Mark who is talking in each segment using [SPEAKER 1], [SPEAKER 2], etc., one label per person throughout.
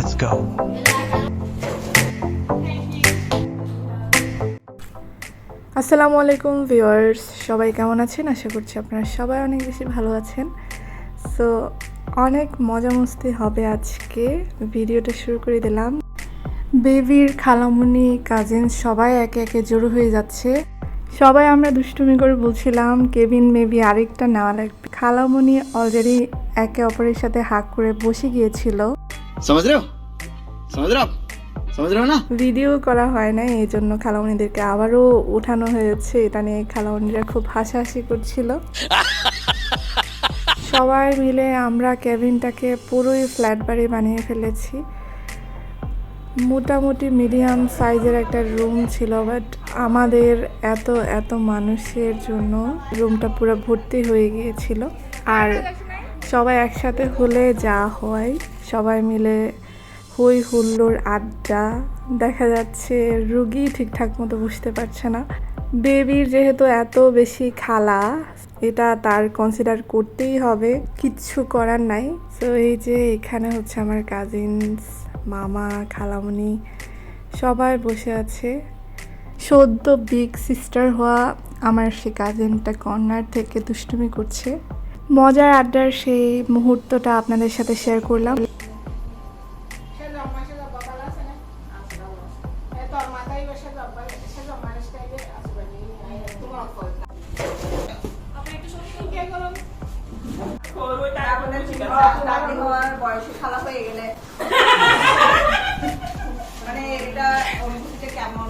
[SPEAKER 1] Let's go.
[SPEAKER 2] আসসালামু আলাইকুম viewers, সবাই কেমন আছেন? আশা করছি আপনারা সবাই অনেক বেশি ভালো আছেন। সো অনেক মজা মস্তি হবে আজকে। ভিডিওটা শুরু করে দিলাম। বেবির খালামুনি কাজিন সবাই একে একে জড়ো হয়ে যাচ্ছে। সবাই আমরা দুষ্টুমি করে বলছিলাম কেবিন মেবি আরেকটা নেওয়া লাগবে। খালামুনি অলরেডি একে অপরের সাথে হাক করে বসে গিয়েছিল।
[SPEAKER 3] समझ रहे हो समझ रहे हो आप समझ रहे हो ना
[SPEAKER 2] ভিডিও করা হয় না এই জন্য খালামণিদেরকে আবারও উঠানো হয়েছে এটা নিয়ে খালামণিরা খুব হাসাহাসি করছিল সবাই মিলে আমরা কেবিনটাকে পুরোই ফ্ল্যাট বাড়ি বানিয়ে ফেলেছি মোটামুটি মিডিয়াম সাইজের একটা রুম ছিল বাট আমাদের এত এত মানুষের জন্য রুমটা পুরো ভর্তি হয়ে গিয়েছিল আর সবাই একসাথে হলে যা হয় সবাই মিলে হই হুল্লোর আড্ডা, দেখা যাচ্ছে রুগী ঠিকঠাক মতো বুঝতে পারছে না। বেবির যেহেতু এত বেশি খালা, এটা তার কনসিডার করতেই হবে, কিচ্ছু করার নাই। তো এই যে এখানে হচ্ছে আমার কাজিনস মামা খালামণি সবাই বসে আছে। সদ্য বিগ সিস্টার হওয়া আমার সে কাজিনটা কর্নার থেকে দুষ্টুমি করছে। মজার আড্ডার সেই মুহূর্তটা আপনাদের সাথে শেয়ার করলাম।
[SPEAKER 4] বয়সে খালা হয়ে গেলে। মানে এটা অনুভূতিটা কেমন?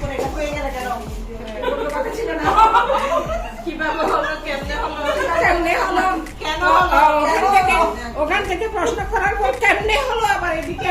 [SPEAKER 4] করে এটা হয়ে গেলে কেন? কথা ছিল না।
[SPEAKER 5] কীভাবে হলো কেমনে হলো?
[SPEAKER 4] কেমনে হলো?
[SPEAKER 5] কেন ওখান থেকে
[SPEAKER 4] হলো?
[SPEAKER 5] ওখান থেকে প্রশ্ন করার পর কেমনে হলো আবার এদিকে?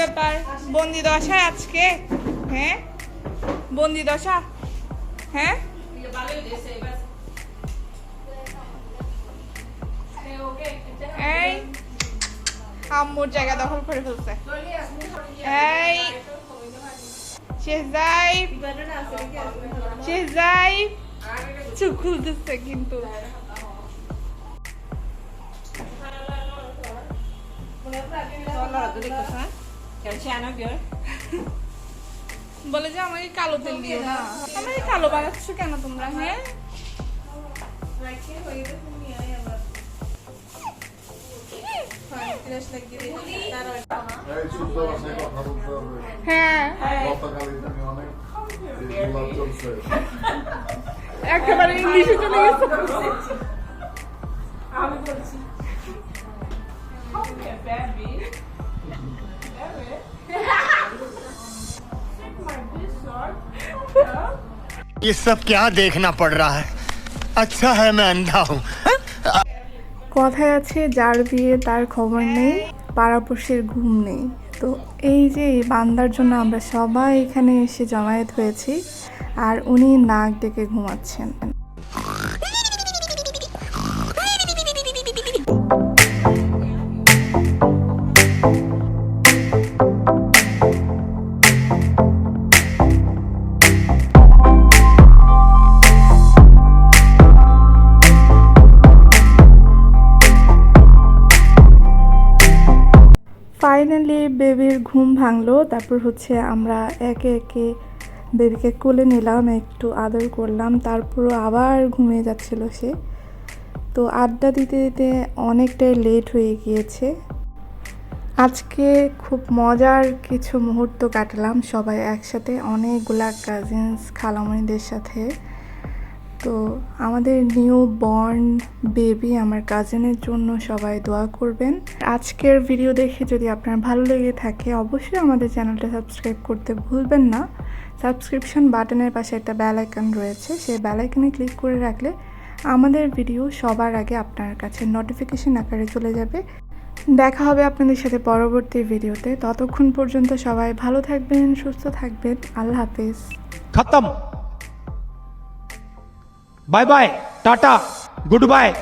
[SPEAKER 5] ব্যাপার। বন্দি দশা আজকে হ্যাঁ? বন্দি দশা হ্যাঁ? এই, আম্মুর জায়গা দখল করে ফেলছে। এই চোখ কিন্তু। বলে যে আমাকে কালো তেল দিও না। আমাকে কালো বানাচ্ছ কেন তোমরা হ্যাঁ?
[SPEAKER 2] হ্যাঁ
[SPEAKER 6] এগুলা চলছে।
[SPEAKER 2] একেবারে ইংলিশে চলে গেছে।
[SPEAKER 5] আমি বলছি।
[SPEAKER 7] ये सब क्या देखना पड़ रहा है अच्छा है मैं अंधा हूँ
[SPEAKER 2] কথায় আছে যার বিয়ে তার খবর নেই পাড়াপড়শির ঘুম নেই তো এই যে এই বান্দার জন্য আমরা সবাই এখানে এসে জমায়েত হয়েছি আর উনি নাক ডেকে ঘুমাচ্ছেন ফাইনালি বেবির ঘুম ভাঙলো। তারপর হচ্ছে আমরা একে একে বেবিকে কোলে নিলাম, একটু আদর করলাম। তারপরও আবার ঘুমিয়ে যাচ্ছিল সে। তো আড্ডা দিতে দিতে অনেকটাই লেট হয়ে গিয়েছে। আজকে খুব মজার কিছু মুহূর্ত কাটালাম সবাই একসাথে। অনেকগুলা কাজিনস খালামণিদের সাথে। তো আমাদের নিউ বর্ন বেবি আমার কাজিনের জন্য সবাই দোয়া করবেন। আজকের ভিডিও দেখে যদি আপনার ভালো লেগে থাকে, অবশ্যই আমাদের চ্যানেলটা সাবস্ক্রাইব করতে ভুলবেন না। সাবস্ক্রিপশন বাটনের পাশে একটা বেল আইকন রয়েছে, সেই বেল আইকনে ক্লিক করে রাখলে আমাদের ভিডিও সবার আগে আপনার কাছে নোটিফিকেশন আকারে চলে যাবে। দেখা হবে আপনাদের সাথে পরবর্তী ভিডিওতে। ততক্ষণ পর্যন্ত সবাই ভালো থাকবেন, সুস্থ থাকবেন। আল্লাহ হাফেজ।
[SPEAKER 8] খতম। Bye bye, tata, goodbye.